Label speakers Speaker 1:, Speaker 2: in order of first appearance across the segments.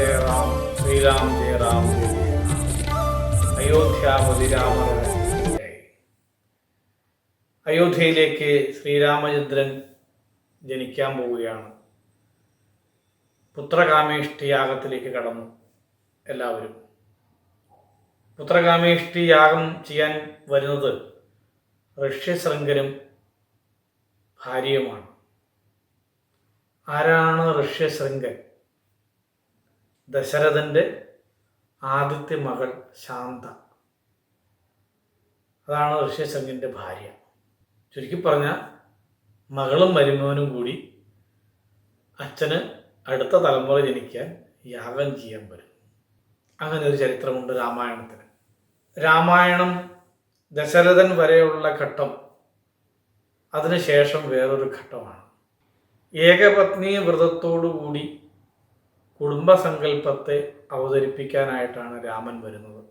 Speaker 1: ജയ റാം ശ്രീരാം ജയ റാം അയോധ്യാപതി അയോധ്യയിലേക്ക് ശ്രീരാമചന്ദ്രൻ ജനിക്കാൻ പോവുകയാണ്. പുത്രകാമേഷ്ടി യാഗത്തിലേക്ക് കടന്നു എല്ലാവരും. പുത്രകാമേഷ്ടി യാഗം ചെയ്യാൻ വരുന്നത് ഋഷ്യശൃംഖനും ഭാര്യയുമാണ്. ആരാണ് ഋഷ്യശൃംഗൻ? ദശരഥന്റെ ആദ്യത്തെ മകൾ ശാന്ത. അതാണ് ഋഷ്യശൃംഗന്റെ ഭാര്യ. ചുരുക്കി പറഞ്ഞാൽ മകളും മരുമോനും കൂടി അച്ഛന് അടുത്ത തലമുറ ജനിക്കാൻ യാഗം ചെയ്യാൻ വരും. അങ്ങനെ ഒരു ചരിത്രമുണ്ട് രാമായണത്തിന്. രാമായണം ദശരഥൻ വരെയുള്ള ഘട്ടം അതിനുശേഷം വേറൊരു ഘട്ടമാണ്. ഏകപത്നി വ്രതത്തോടുകൂടി കുടുംബസങ്കല്പത്തെ അവതരിപ്പിക്കാനായിട്ടാണ് രാമൻ വരുന്നത്.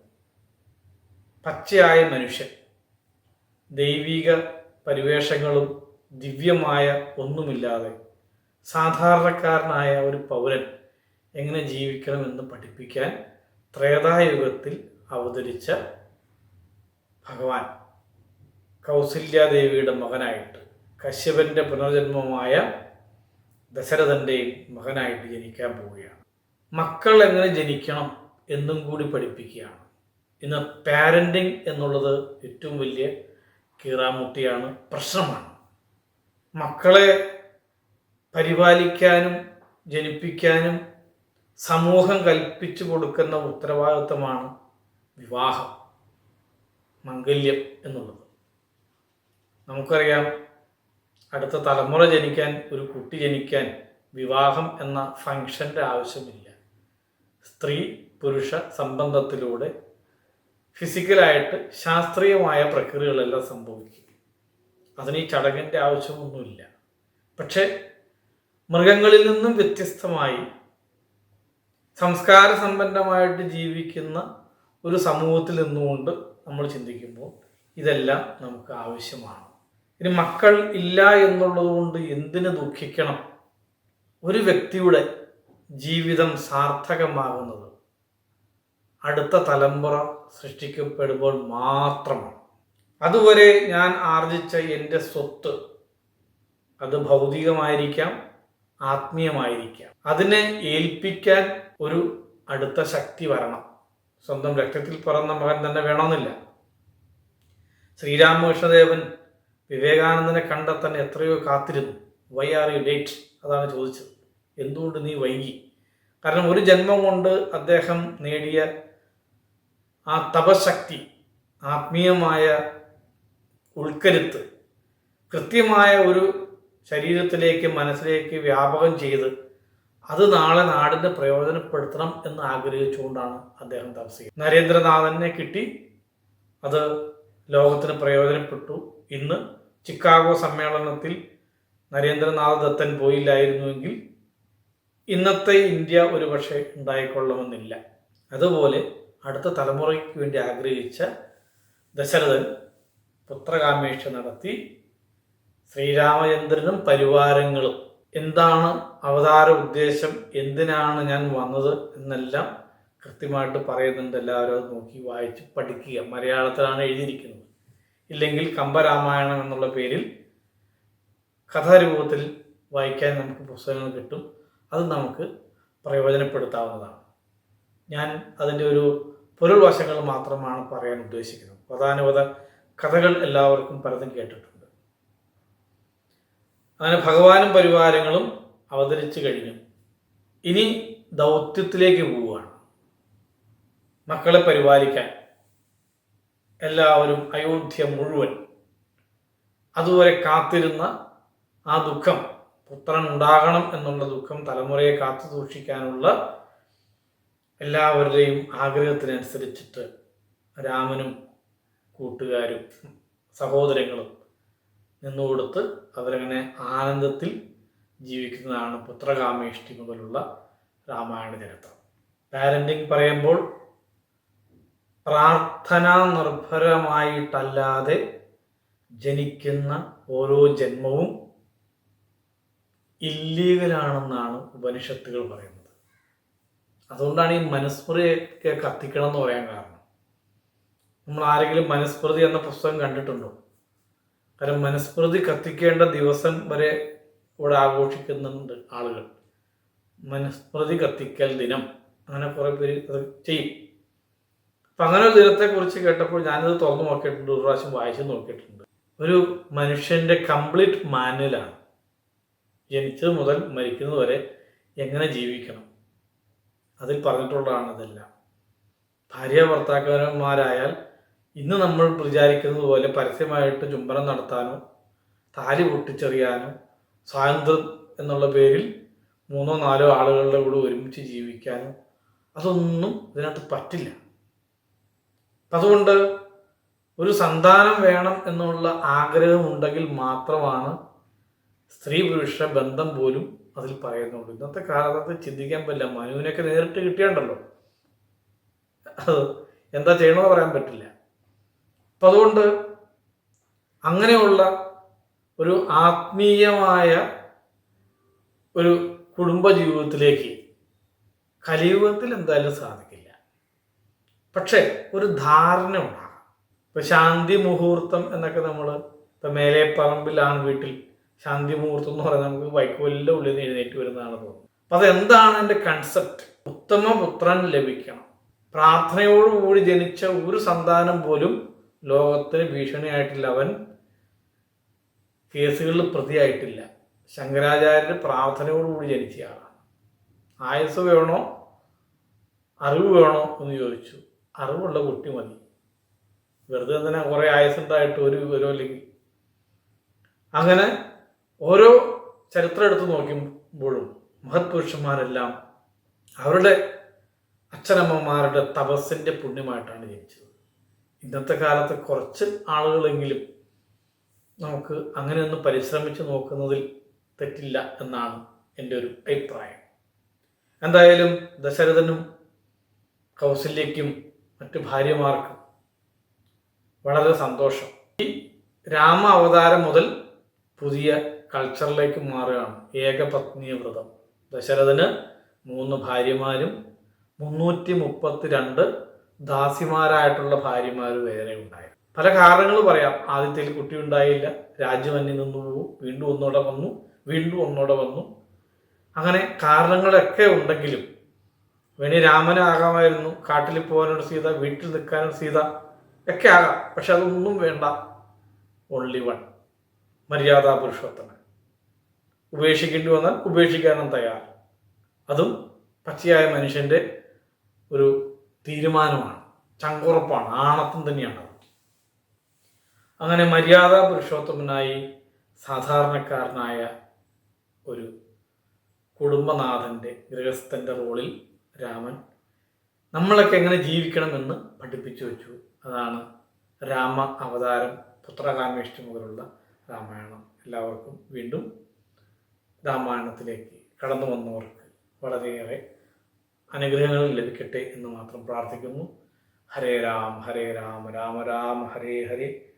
Speaker 1: പച്ചയായ മനുഷ്യൻ ദൈവിക പരിവേഷങ്ങളും ദിവ്യമായ ഒന്നുമില്ലാതെ സാധാരണക്കാരനായ ഒരു പൗരൻ എങ്ങനെ ജീവിക്കണമെന്ന് പഠിപ്പിക്കാൻ ത്രേതായുഗത്തിൽ അവതരിച്ച ഭഗവാൻ കൗസല്യാദേവിയുടെ മകനായിട്ട് കശ്യപന്റെ പുനർജന്മമായ ദശരഥന്റെയും മകനായിട്ട് ജനിക്കാൻ പോവുകയാണ്. മക്കൾ എങ്ങനെ ജനിക്കണം എന്നും കൂടി പഠിപ്പിക്കുകയാണ്. ഇന്ന് പാരന്റിങ് എന്നുള്ളത് ഏറ്റവും വലിയ കീറാമുട്ടിയാണ് പ്രശ്നമാണ്. മക്കളെ പരിപാലിക്കാനും ജനിപ്പിക്കാനും സമൂഹം കൽപ്പിച്ചു കൊടുക്കുന്ന ഉത്തരവാദിത്വമാണ് വിവാഹം മംഗല്യം എന്നുള്ളത്. നമുക്കറിയാം അടുത്ത തലമുറ ജനിക്കാൻ ഒരു കുട്ടി ജനിക്കാൻ വിവാഹം എന്ന ഫങ്ഷന്റെ ആവശ്യമില്ല. സ്ത്രീ പുരുഷ സംബന്ധത്തിലൂടെ ഫിസിക്കലായിട്ട് ശാസ്ത്രീയമായ പ്രക്രിയകളെല്ലാം സംഭവിക്കും. അതിന് ഈ ചടങ്ങിന്റെ ആവശ്യമൊന്നുമില്ല. പക്ഷേ മൃഗങ്ങളിൽ നിന്നും വ്യത്യസ്തമായി സംസ്കാര സമ്പന്നമായിട്ട് ജീവിക്കുന്ന ഒരു സമൂഹത്തിൽ നിന്നുകൊണ്ട് നമ്മൾ ചിന്തിക്കുമ്പോൾ ഇതെല്ലാം നമുക്ക് ആവശ്യമാണ്. ഇനി മക്കൾ ഇല്ല എന്നുള്ളത് കൊണ്ട് എന്തിന് ദുഃഖിക്കണം? ഒരു വ്യക്തിയുടെ ജീവിതം സാർത്ഥകമാകുന്നത് അടുത്ത തലമുറ സൃഷ്ടിക്കപ്പെടുമ്പോൾ മാത്രമാണ്. അതുവരെ ഞാൻ ആർജിച്ച എന്റെ സ്വത്ത് അത് ഭൗതികമായിരിക്കാം ആത്മീയമായിരിക്കാം. അതിനെ ഏൽപ്പിക്കാൻ ഒരു അടുത്ത ശക്തി വരണം. സ്വന്തം രക്തത്തിൽ പിറന്ന മകൻ തന്നെ വേണമെന്നില്ല. ശ്രീരാമകൃഷ്ണദേവൻ വിവേകാനന്ദനെ കണ്ടെത്താൻ എത്രയോ കാത്തിരുന്നു. വൈ ആർ യു ഡേറ്റ് അതാണ് ചോദിച്ചത്. എന്തുകൊണ്ട് നീ വൈകി? കാരണം ഒരു ജന്മം കൊണ്ട് അദ്ദേഹം നേടിയ ആ തപശക്തി ആത്മീയമായ ഉൾക്കരുത്ത് കൃത്യമായ ഒരു ശരീരത്തിലേക്ക് മനസ്സിലേക്ക് വ്യാപകം ചെയ്ത് അത് നാളെ നാടിന് പ്രയോജനപ്പെടുത്തണം എന്ന് ആഗ്രഹിച്ചുകൊണ്ടാണ് അദ്ദേഹം തപസ് നരേന്ദ്രനാഥനെ കിട്ടി. അത് ലോകത്തിന് പ്രയോജനപ്പെട്ടു. ഇന്ന് ചിക്കാഗോ സമ്മേളനത്തിൽ നരേന്ദ്രനാഥ് ദത്തൻ പോയില്ലായിരുന്നുവെങ്കിൽ ഇന്നത്തെ ഇന്ത്യ ഒരുപക്ഷെ ഉണ്ടായിക്കൊള്ളണമെന്നില്ല. അതുപോലെ അടുത്ത തലമുറയ്ക്ക് വേണ്ടി ആഗ്രഹിച്ച ദശരഥൻ പുത്രകാമേക്ഷ നടത്തി ശ്രീരാമചന്ദ്രനും പരിവാരങ്ങളും. എന്താണ് അവതാര ഉദ്ദേശം? എന്തിനാണ് ഞാൻ വന്നത്? എന്നെല്ലാം കൃത്യമായിട്ട് പറയുന്നുണ്ട്. എല്ലാവരും അത് നോക്കി വായിച്ച് പഠിക്കുക. മലയാളത്തിലാണ് എഴുതിയിരിക്കുന്നത്. ഇല്ലെങ്കിൽ കമ്പരാമായണം എന്നുള്ള പേരിൽ കഥാരൂപത്തിൽ വായിക്കാൻ നമുക്ക് പുസ്തകങ്ങൾ കിട്ടും. അത് നമുക്ക് പ്രയോജനപ്പെടുത്താവുന്നതാണ്. ഞാൻ അതിന്റെ ഒരു പൊരുൾ വശങ്ങൾ മാത്രമാണ് പറയാൻ ഉദ്ദേശിക്കുന്നത്. പ്രധാനപത കഥകൾ എല്ലാവർക്കും പലതും കേട്ടിട്ടുണ്ട്. അങ്ങനെ ഭഗവാനും പരിവാരങ്ങളും അവതരിച്ചു കഴിഞ്ഞു. ഇനി ദൗത്യത്തിലേക്ക് പോവുകയാണ്. മക്കളെ പരിപാലിക്കാൻ. എല്ലാവരും അയോധ്യ മുഴുവൻ അതുവരെ കാത്തിരുന്ന ആ ദുഃഖം പുത്രൻ ഉണ്ടാകണം എന്നുള്ള ദുഃഖം തലമുറയെ കാത്തു സൂക്ഷിക്കാനുള്ള എല്ലാവരുടെയും ആഗ്രഹത്തിനനുസരിച്ചിട്ട് രാമനും കൂട്ടുകാരും സഹോദരങ്ങളും നിന്നുകൊടുത്ത് അവരങ്ങനെ ആനന്ദത്തിൽ ജീവിക്കുന്നതാണ് പുത്രകാമേഷ്ടി മുതലുള്ള രാമായണ ചരിത്രം പാരന്റിങ് പറയുമ്പോൾ പ്രാർത്ഥനാ നിർഭരമായിട്ടല്ലാതെ ജനിക്കുന്ന ഓരോ ജന്മവും ഇല്ലീഗലാണെന്നാണ് ഉപനിഷത്തുകൾ പറയുന്നത്. അതുകൊണ്ടാണ് ഈ മനുസ്മൃതിയൊക്കെ കത്തിക്കണം എന്ന് പറയാൻ കാരണം. നമ്മൾ ആരെങ്കിലും മനുസ്മൃതി എന്ന പുസ്തകം കണ്ടിട്ടുണ്ടോ? കാരണം മനുസ്മൃതി കത്തിക്കേണ്ട ദിവസം വരെ ഇവിടെ ആഘോഷിക്കുന്നുണ്ട് ആളുകൾ. മനുസ്മൃതി കത്തിക്കൽ ദിനം. അങ്ങനെ കുറേ പേര് അത് ചെയ്യും. അപ്പം അങ്ങനെ ഒരു ദിനത്തെക്കുറിച്ച് കേട്ടപ്പോൾ ഞാനിത് തുറന്നു നോക്കിയിട്ടുണ്ട് ഒരു പ്രാവശ്യം വായിച്ചു നോക്കിയിട്ടുണ്ട്. ഒരു മനുഷ്യന്റെ കംപ്ലീറ്റ് മാനുവലാണ് ജനിച്ചത് മുതൽ മരിക്കുന്നത് വരെ എങ്ങനെ ജീവിക്കണം? അതിൽ പറഞ്ഞിട്ടുള്ളതാണ് ഇതെല്ലാം. ഭാര്യ ഭർത്താക്കന്മാരായാൽ ഇന്ന് നമ്മൾ വിചാരിക്കുന്നത് പോലെ പരസ്യമായിട്ട് ചുംബനം നടത്താനോ താലി പൊട്ടിച്ചെറിയാനോ സ്വാതന്ത്ര്യം എന്നുള്ള പേരിൽ മൂന്നോ നാലോ ആളുകളുടെ കൂടെ ഒരുമിച്ച് ജീവിക്കാനോ അതൊന്നും ഇതിനകത്ത് പറ്റില്ല. അതുകൊണ്ട് ഒരു സന്താനം വേണം എന്നുള്ള ആഗ്രഹം ഉണ്ടെങ്കിൽ മാത്രമാണ് സ്ത്രീ പുരുഷ ബന്ധം പോലും അതിൽ പറയുന്നുള്ളൂ. ഇന്നത്തെ കാലത്ത് ചിന്തിക്കാൻ പറ്റില്ല. മനുവിനൊക്കെ നേരിട്ട് കിട്ടിയാണ്ടല്ലോ. അത് എന്താ ചെയ്യണമെന്ന് പറയാൻ പറ്റില്ല. അപ്പം അതുകൊണ്ട് അങ്ങനെയുള്ള ഒരു ആത്മീയമായ ഒരു കുടുംബ ജീവിതത്തിലേക്ക് കലിയുഗത്തിൽ എന്തായാലും സാധിക്കില്ല പക്ഷേ ഒരു ധാരണ ഉണ്ടാകാം. ഇപ്പം ശാന്തി മുഹൂർത്തം എന്നൊക്കെ നമ്മൾ ഇപ്പം മേലെ പറമ്പിലാണ് വീട്ടിൽ ശാന്തി മുഹൂർത്തം എന്ന് പറയുന്നത് നമുക്ക് വൈക്കോലിന്റെ ഉള്ളിൽ നിന്ന് എഴുന്നേറ്റ് വരുന്നതാണ് തോന്നുന്നത്. അപ്പം അതെന്താണ് എന്റെ കൺസെപ്റ്റ് ഉത്തമ പുത്രൻ ലഭിക്കണം. പ്രാർത്ഥനയോടുകൂടി ജനിച്ച ഒരു സന്താനം പോലും ലോകത്തിന് ഭീഷണിയായിട്ടില്ല. അവൻ കേസുകളിൽ പ്രതിയായിട്ടില്ല. ശങ്കരാചാര്യർ പ്രാർത്ഥനയോടുകൂടി ജനിച്ചയാളാണ്. ആയുസ് വേണോ? അറിവ് വേണോ? എന്ന് ചോദിച്ചു. അറിവുള്ള കുട്ടി മതി. വെറുതെ തന്നെ കുറേ ആയസുണ്ടായിട്ട് ഒരു വിവരമില്ലെങ്കിൽ. അങ്ങനെ ഓരോ ചരിത്രം എടുത്തു നോക്കുമ്പോഴും മഹത് പുരുഷന്മാരെല്ലാം അവരുടെ അച്ഛനമ്മമാരുടെ തപസ്സിന്റെ പുണ്യമായിട്ടാണ് ജനിച്ചത്. ഇന്നത്തെ കാലത്ത് കുറച്ച് ആളുകളെങ്കിലും നമുക്ക് അങ്ങനെ ഒന്ന് പരിശ്രമിച്ച് നോക്കുന്നതിൽ തെറ്റില്ല എന്നാണ് എന്റെ ഒരു അഭിപ്രായം. എന്തായാലും ദശരഥനും കൗസല്യയ്ക്കും മറ്റു ഭാര്യമാർക്ക് വളരെ സന്തോഷം. ഈ രാമ അവതാരം മുതൽ പുതിയ കൾച്ചറിലേക്ക് മാറുകയാണ്. ഏകപത്നീയ വ്രതം. ദശരഥന് മൂന്ന് ഭാര്യമാരും മുന്നൂറ്റി മുപ്പത്തി രണ്ട് ദാസിമാരായിട്ടുള്ള ഭാര്യമാർ വേറെ ഉണ്ടായി പല കാരണങ്ങൾ പറയാം. ആദ്യത്തിൽ കുട്ടി ഉണ്ടായില്ല. രാജ്യം അന്യം നിന്നു പോകും വീണ്ടും ഒന്നോടെ വന്നു. വീണ്ടും ഒന്നോടെ വന്നു. അങ്ങനെ കാരണങ്ങളൊക്കെ ഉണ്ടെങ്കിലും വേണി രാമനാകാമായിരുന്നു. കാട്ടിൽ പോകാനൊരു സീത വീട്ടിൽ നിൽക്കാനൊരു സീത ഒക്കെ ആകാം. പക്ഷെ അതൊന്നും വേണ്ട. ഓൺലി വൺ മര്യാദാ പുരുഷോത്തമൻ. ഉപേക്ഷിക്കേണ്ടി വന്നാൽ ഉപേക്ഷിക്കാനും തയ്യാർ. അതും പച്ചയായ മനുഷ്യന്റെ ഒരു തീരുമാനമാണ്. ചങ്കുറപ്പാണ്. ആണത്വം തന്നെയാണ് അങ്ങനെ മര്യാദാ പുരുഷോത്തമനായി സാധാരണക്കാരനായ ഒരു കുടുംബനാഥന്റെ ഗൃഹസ്ഥന്റെ റോളിൽ രാമൻ നമ്മളൊക്കെ എങ്ങനെ ജീവിക്കണമെന്ന് പഠിപ്പിച്ചു വെച്ചു. അതാണ് രാമ അവതാരം പുത്രകാമേഷ്ടി മുതലുള്ള രാമായണം. എല്ലാവർക്കും വീണ്ടും രാമായണത്തിലേക്ക് കടന്നു വന്നവർക്ക് വളരെയേറെ അനുഗ്രഹങ്ങൾ ലഭിക്കട്ടെ എന്ന് മാത്രം പ്രാർത്ഥിക്കുന്നു. ഹരേ രാം ഹരേ രാം രാമ രാം ഹരേ ഹരേ.